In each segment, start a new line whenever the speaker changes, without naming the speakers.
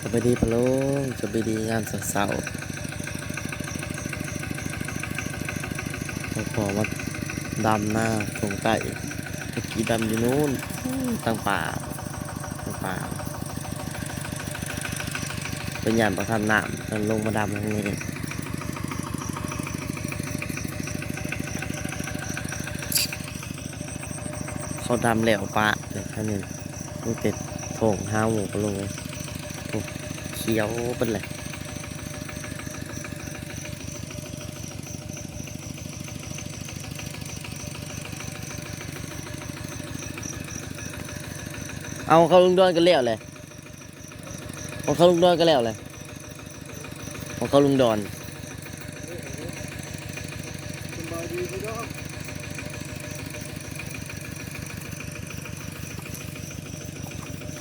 สบายดีปะโลุงสบายดีงานเสาร์ๆพอมาดำหน้าตรงใต้เมื่อกี้ดำอยู่นู้นตั้งป่าตั้งป่า เป็นยานประทานน้ำมันลงมาดำทางนี้เขาดำแล้วปะเลยท่านนี้มันเป็นโถงห้าหมูปะลุง ขียวเป็นเลยเอาเขาลุงดอนกันแล้วเลยเอาเขาลุงดอนกันแล้วเลยเอาเขาลุงดอน
สบายดีพี่น้อง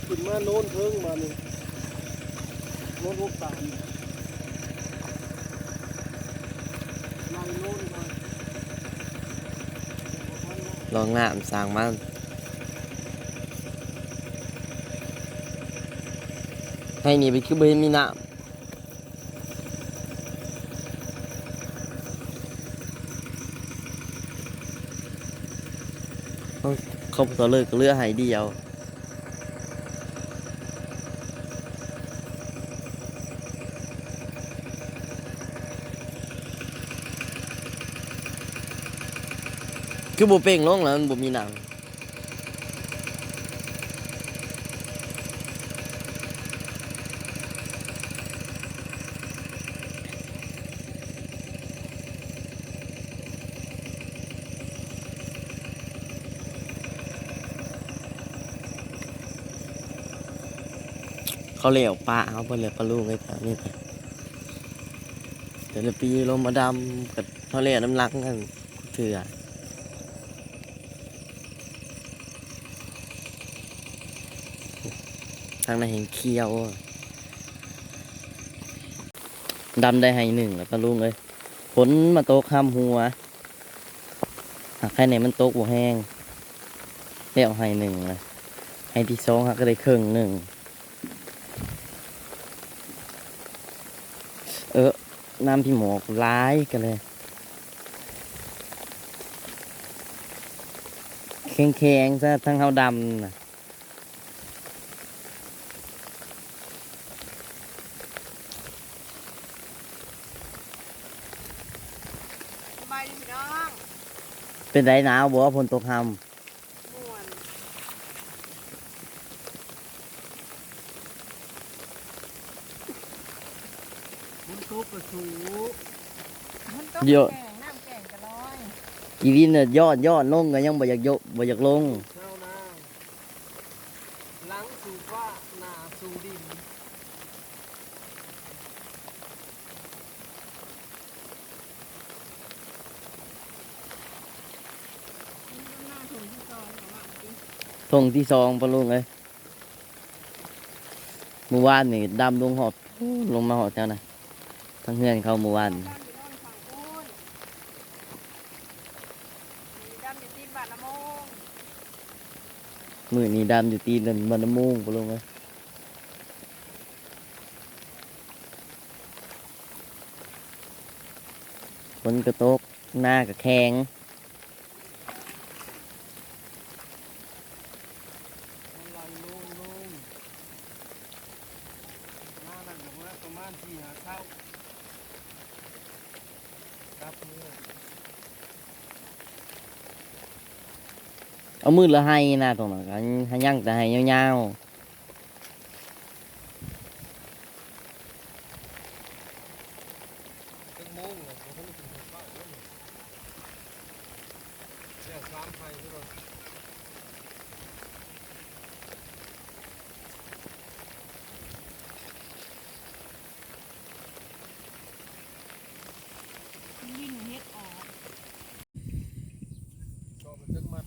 ขึ้นมาโน้นเพิ่งมานี่โน้นหกสามไล่โน้นมา
ลองน้ำสร้างมาให้นี่ไปคือเห็นมีน้ำเขาเขาต่อเลยก็เลือกให้เดียว คือบ่เป่งลงแล้วมันบ่มีหนังเขาเหลวปลาเขาเพิ่นเลยปลาลูกไว้แถวนี้ไปแต่ละปีลมมาดำกับเขาเหลวน้ำลักกันเถื่อ ทางในเห็นเคียวดำได้ให้หนึ่งแล้วก็ลุงเลยฝนมาตกข้ามหัวหากใครไหนมันตกบ่แห้งเรียกให้หนึ่งเลยให้ที่สองหักก็ได้ครึ่งหนึ่งเออน้ำพี่หมอกร้ายกันเลยแข็งๆซะทั้งเขาดำน่ะ
สบายดีพี่น้อง
เป็นไรหนาวบ่ฝนตกห้
ม่วน
มันตกกระสู
มันต้องำ
เยอะ
แกงน้ำแกงกะร้อย
กีวินเนี่ยยอดยอดลงก็ยังบ่อยากยกบ่อยากลง
เช้านาหลังสู่ฟ้าหน้าสู่ดิน
มันหน้าถุงที่ซอยของมันสิ
ทงที่สองปะลุงเลยเมื่อวานนี่ดำลงหอบลงมาหอบแถวนะทั้งเฮือนเขาเมื่อวาน
ดำอยู่โน่นฝั่งโน้นมีดำอยู่ตีนบาทละโมง
มือนี้ดำอยู่ตีนเดินมันน้ำมูกปะลุงเลยฝนกระตกหน้ากระแข็ง
มันไหลลงลงมานั่นก็ว่าประมาณสี่หาเท่าครับเนี่ย
เอามือละให้นะตรงนั้นกันให้ยั่งแต่ให้ยาว
ตึงโมงเลยผมก็ไม่ถึงข้าวเลยเนี่ยสามไฟทุกคน
ยิ่งเฮ็ดออก
ก็มันจะมัด
ๆ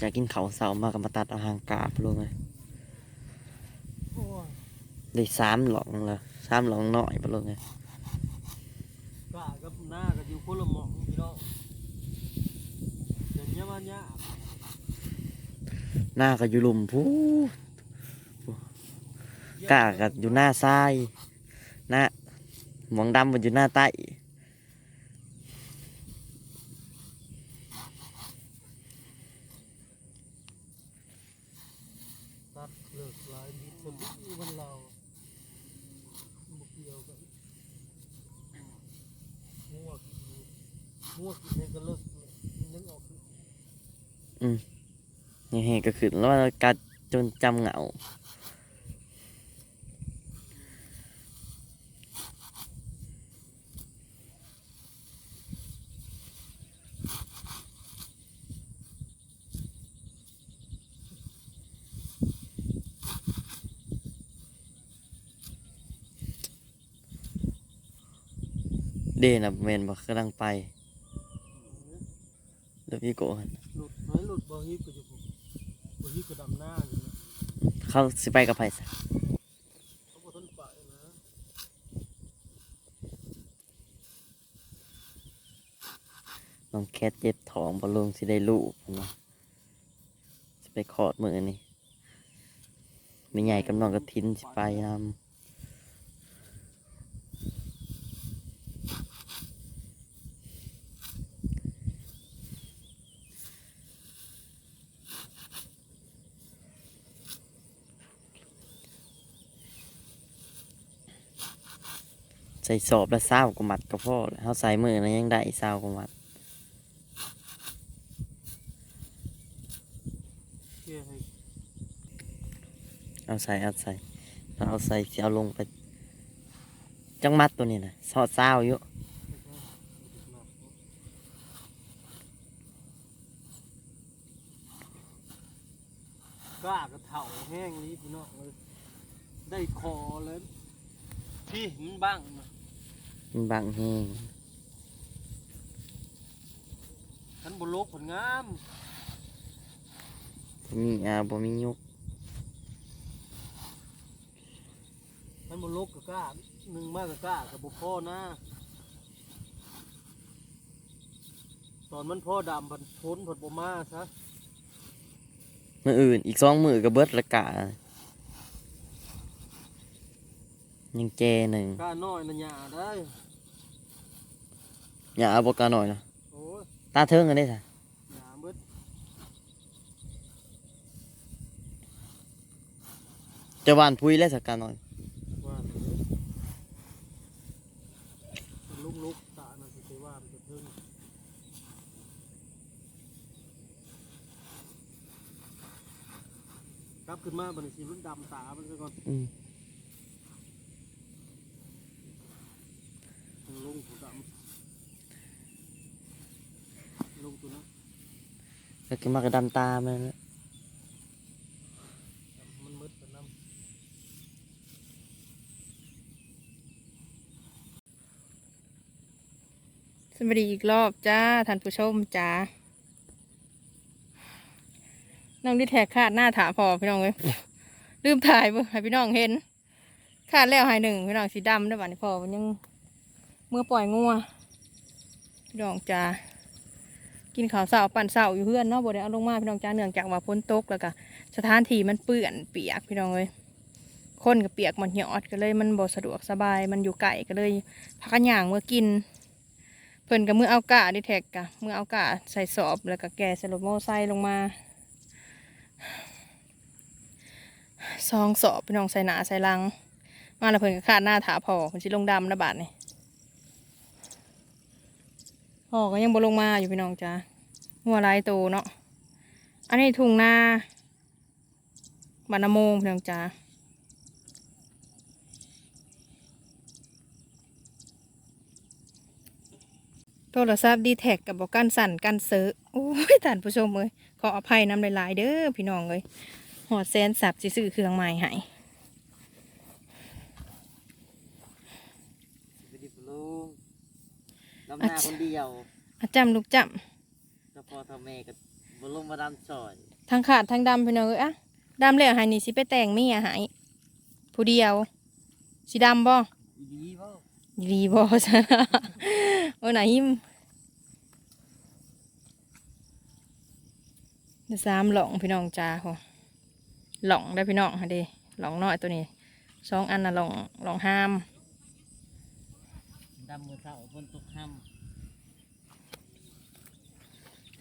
จะกินเขาวเสามากับมาตัดเอาหางกาปะลุงเลย
โอ้ย
ได้สามหลองแล้วสามหลองหน่อยปะลุงเลย
กะกับหน้าก็อยู่คนละหม่องพี่น้องอย่างเงี้ยมันยาก
หน้าก็อยู่หลุมพูกล้ากับอยู่หน้าซ้ายหน้าหมองดำมันอยู่หน้าใต้
ตัดเลิกหลายดิสมบูรณ์มันเราบุกเดียวกันมั่ว มั่วกินให้ก็เลิกยังออกคือ
นี่เห็นก็คือแล้วว่ากัดจนจำเหงาเดนะเมนบอกกำลังไป เดี๋ยวพี่โกหัน
หลุดไม้หลุดบอฮีก็อยู่ผมบอฮีก็ดำหน้าอยู่นะ
เขาสิไปกับไผซะ
เขาบอกทนไปนะ
น้องแคทเจ็บท้องบอลลงสิได้ลูกพุ่นนะสิไปคลอดมือนี่ไม่ใหญ่กับน้องกระทินสิไปนำ ใส่สอบแล้วเศร้ากว่ามัดก็พอเขาใส่มือนะยังได้เศร้ากว่ามัดเอาใส่เอาใส่เอาใส่สิเอาลงไปจังมัดตัวนี้นะสอดเศร้าอยู่
กล้ากระเถาแห้งนี้พี่น้องเลยได้คอแล้วพี่มันบ้างนะ
มันบังแห้ง
ฉันบนโลกผลงาม
บ่มีอาบ่มียุก
ฉันบนโลกกับกล้าหนึ่งมากกับกล้ากับบุพ่อหน้าตอนมันพ่อดำพันพ้นผัดบมาซะ
มืออื่นอีกสองมือก็เบิดละกะ ยังแจหนึ่ง
กล้าน้อยนะหยาได้
อย่าเอาบกาหน่อยนะ
โอ้ย
ตาเทิงกันได้สะ
หยาเบิด
จะหวานพุยแล้วสักกาหน่อย
ว่าลุกลุกๆตานะสิไปว่ามันจะเพิ่งกลับขึ้นมาบัดนสีมันดำตามันซะก่อน
อืม
ลงหูดำลงตัวนั้น
แล้วก็มากระดำตามันแล้ว
มันมืดแต่น้ำ
สวัสดีอีกรอบจ้าท่านผู้ชมจ้าน้องดิแท็กขาดหน้าถาพอพี่น้องเลยลืมถ่ายเบ่ให้พี่น้องเห็นขาดแล้วใหายหนึ่งพี่น้องสีดำด้วยบัดนี้พอมันยัง เมื่อปล่อยงัวพี่น้องจ้ากินข้าวเสาปั่นเสาอยู่เพื่อนเนาะบ่ได้เอาลงมาพี่น้องจ้าเนื่องจากว่าฝนตกแล้วก็สถานที่มันเปื้อนเปียกพี่น้องเลยคนกับเปียกมันหยอดก็เลยมันบ่สะดวกสบายมันอยู่ไก่ก็เลยพักกันย่างเมื่อกิน เพิ่นกับมือเอากะดิแท็กกะมือเอากะใส่สอบแล้วก็แกะสลบโมไซลงมาซองสอบพี่น้องใส่หนาใส่ลัง มาแล้วเพิ่นก็คาดหน้าถาพอเพิ่นสิลงดำนะบาทนี่ พ่อก็ยังบ่ลงมาอยู่พี่น้องจ้าหัวลายโตเนาะอันนี้ทุ่งนาบานาโมงพี่น้องจ้าโทรศัพท์ดีแท็กกับบอกกันสั่นกันเซอร์โอ้ยท่านผู้ชมเลยขออภัยนำหลายๆเด้อพี่น้องเลยหอดแซนสับสิซื้อเครื่องใหม่ให้
ไปดิบลุงดำหน้าคนเดียว
อาจำลูกจ
ก็พอทำแม่กับบลงมาดำซอยำ
ทางขาดทางดำพี่น้องเลยอะดำแล้วให้นี่สิไปแต่งเมียให้ผู้เดียวสีดำบ่
ดีป่ะ
ดีบ่ซะโอ้ไหนาหิมเดี๋ยวสามหลองพี่น้องจ้าโหหลองได้พี่น้องฮะเด้หลองน้อยตัวนี้สองอันน่ะลองลองห้าม
ดำมือเสาฝนตกค่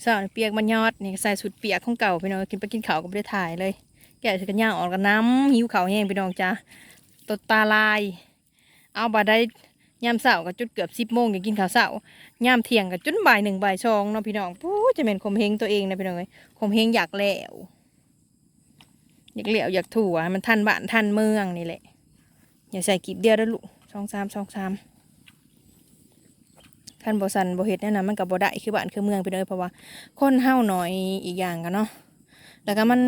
สาวเปียกมันยอดนี่ใส่สุดเปียกของเก่าพี่น้องกินไปกินเขาก็ไม่ได้ถ่ายเลย แกะสิกันย่างออกกันน้ำหิวเขาแห้งพี่น้องจ้าตดตาลาย เอาบาได้ยามเสาร์ก็จุดเกือบสิบโมงอยากกินข้าวเสาร์ยามเที่ยงก็จุดบ่ายหนึ่งบ่ายสองเนาะพี่น้องปู๊จะเป็นคมเฮงตัวเองนะพี่น้องเอ้ยคมเฮงอยากแล้วอยากแล้วอยากถั่วมันทันบ้านทันเมืองนี่แหละอย่าใส่กีบเดียวแล้วลูกช่องสามช่องสาม คันบสันบเฮ็ดแน่นะมันกับบ่ได้คือบ้านคือเมืองไปเลยเพราะว่าคนเฮาหน่อยอีกอย่างกันเนาะแล้วก็มัน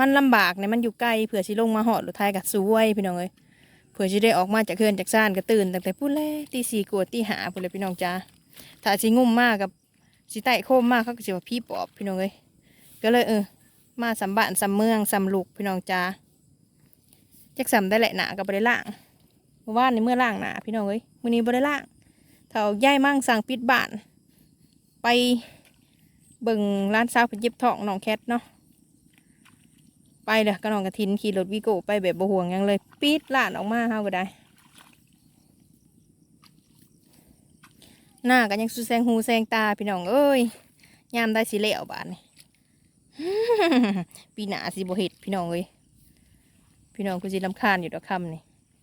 มันลำบากเนี่ยมันอยู่ไกลเผื่อสิลงมาหอดรถไทยกับสวยพี่น้องเอ้ยเผื่อจะได้ออกมาจากเคือนจากซ่านก็ตื่นตั้งแต่พูดแรกตีสี่กวดตีหาพูดเลยพี่น้องจ้าถ้าสิงุ่มมากกับสิไต่โคมมากเขาก็สิว่าพี่ปอบพี่น้องเลยก็เลยเออมาสัมบ้านสัมเมืองสัมลูกพี่น้องจ้าจักสัมได้แหละหนากับบริล่างเมื่อวานในเมื่อล่างหนาพี่น้องเลยมื่อนี้บริล่าง เอาย่ายมั่งสั่งปิดบ้าน ไปเบิ่งร้านสาวเป็นเย็บทองน้องแคทเนาะไปเลยก็น้องกระทินขี่รถวิโก้ไปแบบบ่ห่วงยังเลยปี๊ดลาดออกมาเฮาก็ได้หน้าก็ยังสุแซงหูแซงตาพี่น้องเอ้ยยามได้สิเล้วบาดนี่ปีหน้าสิบ่เฮ็ดพี่น้องเอ้ยพี่น้องกูสิรำคาญอยู่ดอกคำนี่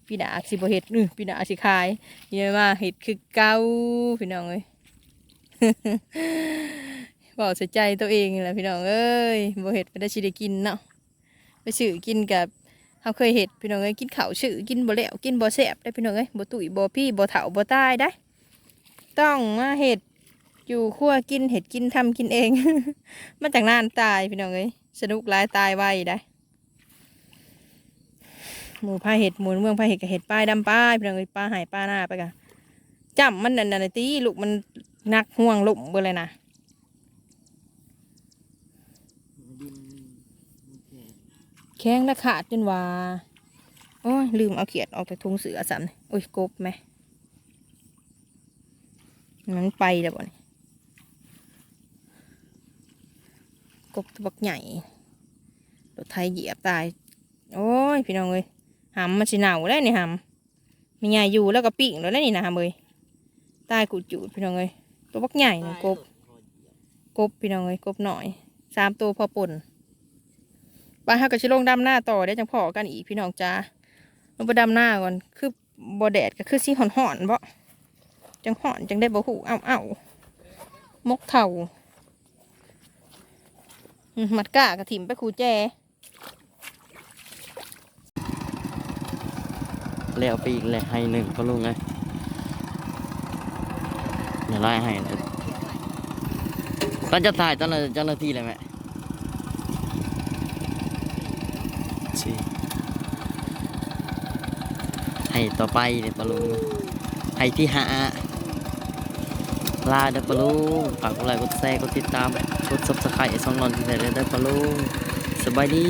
ปีหน้าสิบ่เฮ็ดอื้อปีหน้าสิขายเยอะมากเฮ็ดคือเก่าพี่น้องเอ้ยบอกเสียใจตัวเองแหละพี่น้องเอ้ยบ่เฮ็ดไปได้สิได้กินเนาะไปซื้อกินกับเขาเคยเห็ดพี่น้องเอ้ยกินเขาวซื้อกินบ่แล้วกินบ่แซ่บได้พี่น้องเอ้ยบ่ตุ๋ยบ่พี่บ่เฒ่าบ่ตายได้ ต้องมาเห็ดอยู่ครัวกินเห็ดกินทำกินเอง มาจากนานตายพี่น้องเอ้ยสนุกหลายตายไวได้ หมูพาเห็ดหมูเมืองพาเห็ดกับเห็ดป้ายดำป้ายพี่น้องเอ้ยป้าหายป้าหน้าไปกันจำมันนั่นน่ะตีลูกมันนักห่วงลุ่มเบอเลยนะ
แข้ง
และขาดจนว่าโอ้ยลืมเอาเขียดออกจากทุงเสือซ้ำนี่โอ้ยกบไหมมันไปแล้วบ่นกบตัวบักใหญ่รถไทยเหยียบตาย โอ้ย พี่น้องเอ้ย หำมันสิหนาวแล้วนี่หำมีใหญ่อยู่แล้วก็ปิ้งแล้วนี่นะหำเอ้ยตายกูดจูดพี่น้องเอ้ยตัวบักใหญ่นี่กบกบพี่น้องเอ้ยกบหน่อยสามตัวพอปุ่นไปหากับชิลงดำหน้าต่อได้จังพอกันอีกพี่น้องจ้าลงไปดำหน้าก่อนคือบอแดดก็คือสีห่อนห่อนๆบ่จังห่อนจังได้บ่หูเอ้าเอ้ามกเข่ามมัดก้ากระถิ่มไปคูแจ
แล้วไปอีกเลยให้หนึ่งก็ลุงไงอย่าไล่ให้เลยตอนจะถ่ายตอนนั้นเจ้าหน้าที่เลยไหมสิให้ต่อไปเดี๋ยวปะลุงให้ที่หาลาเดี๋ยวปะลุงฝากกดไลค์กดแชร์กดติดตามกดซับสไครต์ไอ้สองนอนที่ไหนเลยเด้อปะลุงสบายดี